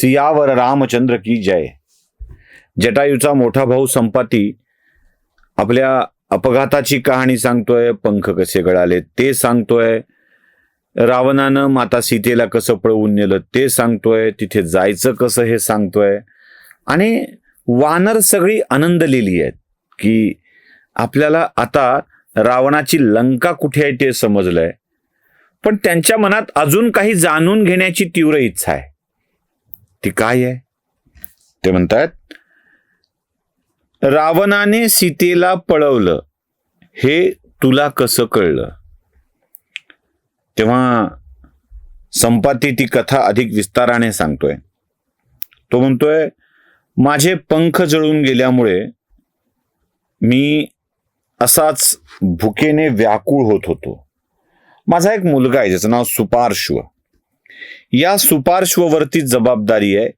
सियावर रामचंद्र की जय. जटायूचा मोठा भाऊ संपाती आपल्या अपघाताची कहाणी सांगतोय पंख कसे गळाले ते सांगतोय. रावणानं माता सीतेला कसं पळवून नेलं ते सांगतोय तिथे जायचं कसं हे सांगतोय. आणि वानर सगळी आनंदलेली आहेत की आपल्याला आता रावणाची लंका कुठे आहे ते समजलंय. पण त्यांच्या मनात अजून काही जाणून घेण्याची तीव्र इच्छा आहे. ती काय आहे? ते म्हणतात रावणाने सीतेला पळवलं. हे तुला कसं कळलं? तेव्हा संपाती ती कथा अधिक विस्ताराने सांगतोय. तो म्हणतोय माझे पंख जळून गेल्यामुळे मी असाच भुकेने व्याकुळ होत होतो. माझा एक मुलगा आहे ज्याचं नाव सुपार्श्व. या सुपार्श्ववरती जबाबदारी आहे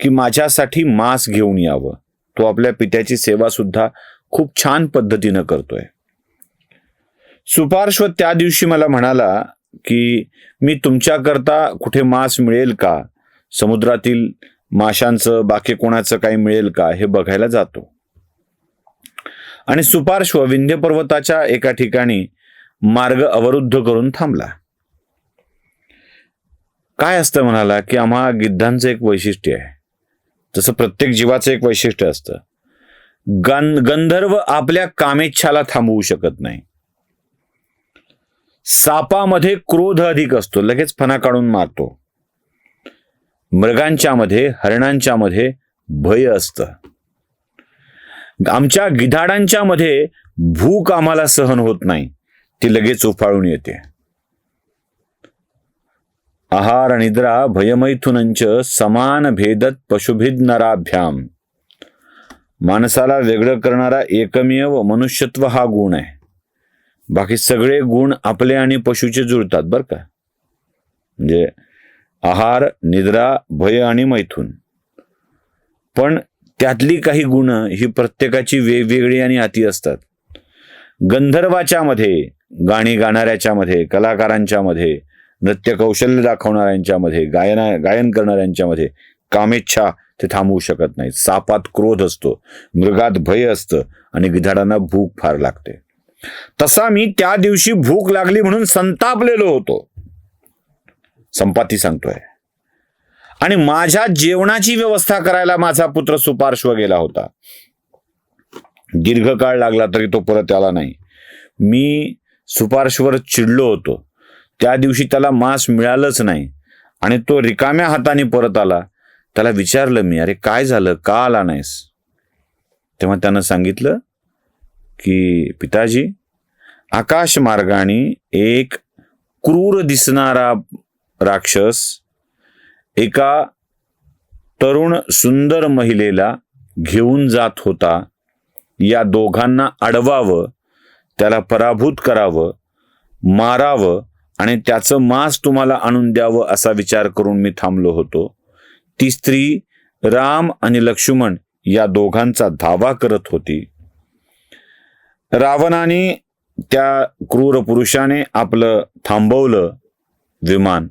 की माझ्यासाठी मांस घेऊन यावं. तो आपल्या पित्याची सेवा सुद्धा खूप छान पद्धतीनं करतोय. सुपार्श्व त्या दिवशी मला म्हणाला की मी तुमच्याकरता कुठे मांस मिळेल का? समुद्रातील माशांचं बाकी कोणाचं काही मिळेल का? हे बघायला जातो. आणि सुपार्श्व विंध्य पर्वताच्या एका ठिकाणी मार्ग अवरुद्ध करून थांबला. काय असतं म्हणाला की आम्हा गिद्धांचं एक वैशिष्ट्य आहे. जसं प्रत्येक जीवाचं एक वैशिष्ट्य असतं. गं गंधर्व आपल्या कामेच्छाला थांबवू शकत नाही. सापामध्ये क्रोध अधिक असतो लगेच फणा काढून मारतो. मृगांच्या मध्ये हरणांच्या मध्ये भय असतं. आमच्या गिधाडांच्या मध्ये भूक आम्हाला सहन होत नाही ती लगेच उफाळून येते. आहार निद्रा भयमैथुनंच समान भेदत पशुभिदनराभ्याम माणसाला वेगळं करणारा एकमेव मनुष्यत्व हा गुण आहे. बाकी सगळे गुण आपले आणि पशुचे जुळतात बरं का? म्हणजे आहार निद्रा भय आणि मैथून. पण त्यातली काही गुण ही प्रत्येकाची वेगवेगळी आणि अति असतात. गंधर्वाच्या मध्ये गाणी गाणाऱ्याच्या मध्ये कलाकारांच्या मध्ये नृत्य कौशल्य दाखवणाऱ्यांच्यामध्ये गायना गायन करणाऱ्यांच्यामध्ये कामेच्छा ते थांबवू शकत नाही सापात क्रोध असतो मृगात भय असतं आणि गिधाडांना भूक फार लागते. तसा मी त्या दिवशी भूक लागली म्हणून संतापलेलो होतो. संपाती सांगतोय. आणि माझ्या जेवणाची व्यवस्था करायला माझा पुत्र सुपार्श्व गेला होता. दीर्घकाळ लागला तरी तो परत आला नाही. मी सुपार्श्वर चिडलो होतो. त्या दिवशी त्याला मांस मिळालंच नाही. आणि तो रिकाम्या हाताने परत आला. त्याला विचारलं मी अरे काय झालं? का आला नाहीस? तेव्हा त्यानं सांगितलं की पिताजी आकाश मार्गाने एक क्रूर दिसणारा राक्षस एका तरुण सुंदर महिलेला घेऊन जात होता. या दोघांना अडवावं त्याला पराभूत करावं मारावं आणि त्याचं मांस तुम्हाला आणून द्यावं असा विचार करून मी थांबलो होतो. ती स्त्री राम आणि लक्ष्मण या दोघांचा धावा करत होती. रावणाने त्या क्रूर पुरुषाने आपलं थांबवलं विमान.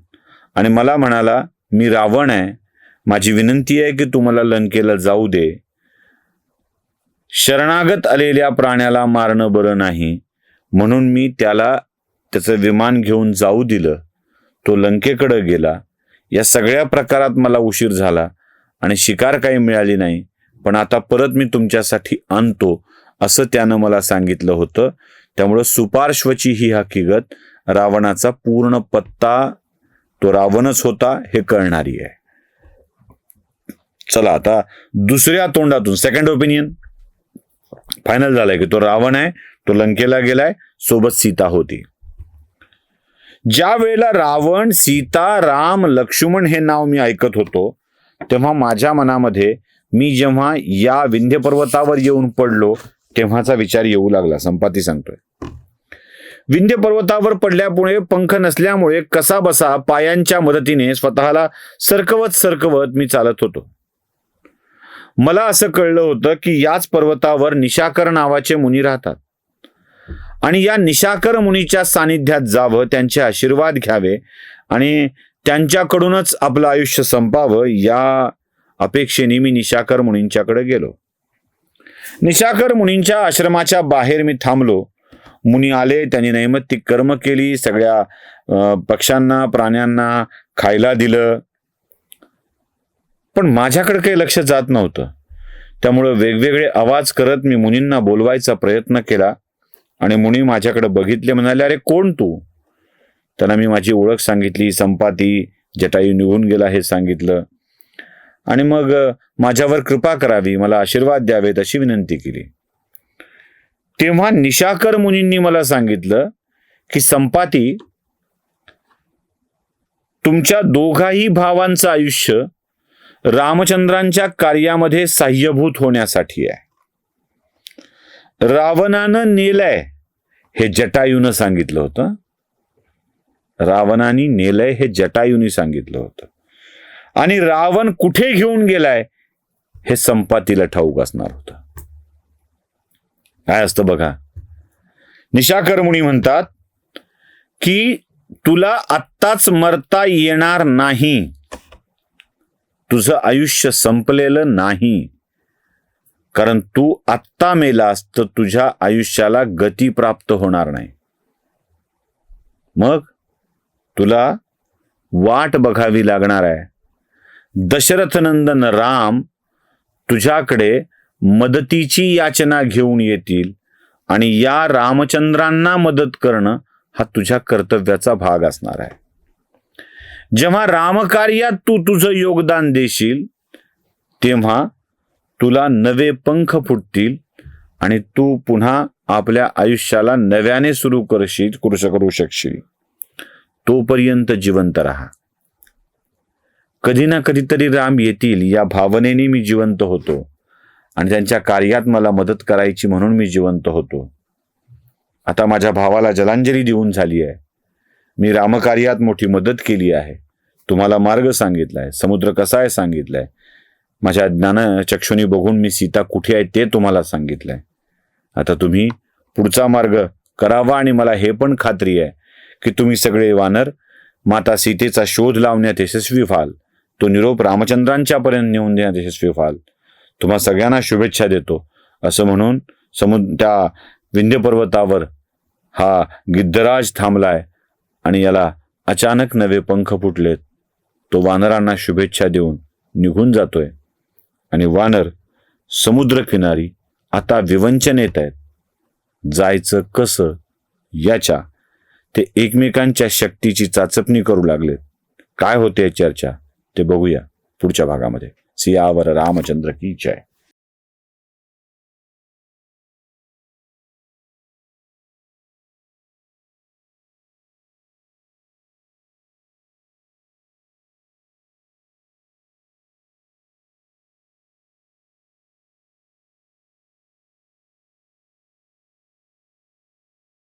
आणि मला म्हणाला मी रावण आहे. माझी विनंती आहे की तुम्हाला लंकेला जाऊ दे. शरणागत आलेल्या प्राण्याला मारणं बरं नाही. म्हणून मी त्याला त्याचं विमान घेऊन जाऊ दिलं तो लंकेकडं गेला. या सगळ्या प्रकारात मला उशीर झाला आणि शिकार काही मिळाली नाही पण आता परत मी तुमच्यासाठी आणतो असं त्यानं मला सांगितलं होतं. त्यामुळं सुपार्श्वची ही हकीकत रावणाचा पूर्ण पत्ता तो रावणच होता हे कळणारी आहे. चला आता दुसऱ्या तोंडातून सेकंड ओपिनियन फायनल झालंय की तो रावण आहे तो लंकेला गेलाय सोबत सीता होती. ज्या वेळेला रावण सीता राम लक्ष्मण हे नाव मी ऐकत होतो तेव्हा माझ्या मनामध्ये मी जेव्हा या विंध्य पर्वतावर येऊन पडलो तेव्हाचा विचार येऊ लागला. संपाती सांगतोय. विंध्य पर्वतावर पडल्यामुळे पंख नसल्यामुळे कसा बसा पायांच्या मदतीने स्वतःला सरकवत सरकवत मी चालत होतो. मला असं कळलं होतं की याच पर्वतावर निशाकर नावाचे मुनी राहतात. आणि या निशाकर मुनीच्या सानिध्यात जावं त्यांचे आशीर्वाद घ्यावे आणि त्यांच्याकडूनच आपलं आयुष्य संपावं या अपेक्षेने मी निशाकर मुनींच्याकडे गेलो. निशाकर मुनींच्या आश्रमाच्या बाहेर मी थांबलो. मुनी आले त्यांनी नैमित्तिक कर्म केली सगळ्या पक्ष्यांना प्राण्यांना खायला दिलं. पण माझ्याकडे काही लक्ष जात नव्हतं. त्यामुळं वेगवेगळे आवाज करत मी मुनींना बोलवायचा प्रयत्न केला. आणि मुनी माझ्याकडे बघितले म्हणाले अरे कोण तू? त्यांना मी माझी ओळख सांगितली संपाती जटायू निघून गेला हे सांगितलं. आणि मग माझ्यावर कृपा करावी मला आशीर्वाद द्यावेत अशी विनंती केली. तेव्हा निशाकर मुनींनी मला सांगितलं की संपाती तुमच्या दोघाही भावांचं आयुष्य रामचंद्रांच्या कार्यामध्ये साह्यभूत होण्यासाठी आहे. रावणानं नेलंय. हे जटायूनं सांगितलं होतं. रावणाने नेलंय हे जटायूनी सांगितलं होतं. आणि रावण कुठे घेऊन गेलाय? हे संपातीला ठाऊक असणार होतं. काय असतं बघा. निशाकर्मुणी म्हणतात की तुला आत्ताच मरता येणार नाही. तुझं आयुष्य संपलेलं नाही. कारण तू आत्ता मेलास तर तुझ्या आयुष्याला गती प्राप्त होणार नाही. मग तुला वाट बघावी लागणार आहे. दशरथनंदन राम तुझ्याकडे मदतीची याचना घेऊन येतील आणि या रामचंद्रांना मदत करणं हा तुझ्या कर्तव्याचा भाग असणार आहे. जेव्हा रामकार्यात तू तुझं योगदान देशील तेव्हा तुला नवे पंख फुटतील आणि तू पुन्हा आपल्या आयुष्याला नव्याने सुरू करशील करू करू शकशील. तोपर्यंत जिवंत राहा. कधी ना कधीतरी राम येतील या भावनेने मी जिवंत होतो आणि त्यांच्या कार्यात मला मदत करायची म्हणून मी जिवंत होतो. आता माझ्या भावाला जलांजली देऊन झाली आहे. मी रामकार्यात मोठी मदत केली आहे. तुम्हाला मार्ग सांगितलाय समुद्र कसा आहे सांगितलाय माझ्या ज्ञान चक्षुनी बघून मी सीता कुठे आहे ते तुम्हाला सांगितलंय. आता तुम्ही पुढचा मार्ग करावा आणि मला हे पण खात्री आहे की तुम्ही सगळे वानर माता सीतेचा शोध लावण्यात यशस्वी व्हाल. तो निरोप रामचंद्रांच्या पर्यंत नेऊन देण्यात यशस्वी व्हाल. तुम्हा सगळ्यांना शुभेच्छा देतो. असं म्हणून समुद त्या विंध्य पर्वतावर हा गिद्धराज थांबलाय आणि याला अचानक नवे पंख फुटलेत. तो वानरांना शुभेच्छा देऊन निघून जातोय. आणि वानर समुद्रकिनारी आता विवंचनेत आहेत. जायचं कसं याच्या ते एकमेकांच्या शक्तीची चाचपणी करू लागलेत. काय होते चर्चा? ते बघूया पुढच्या भागामध्ये. सियावर रामचंद्र की जय.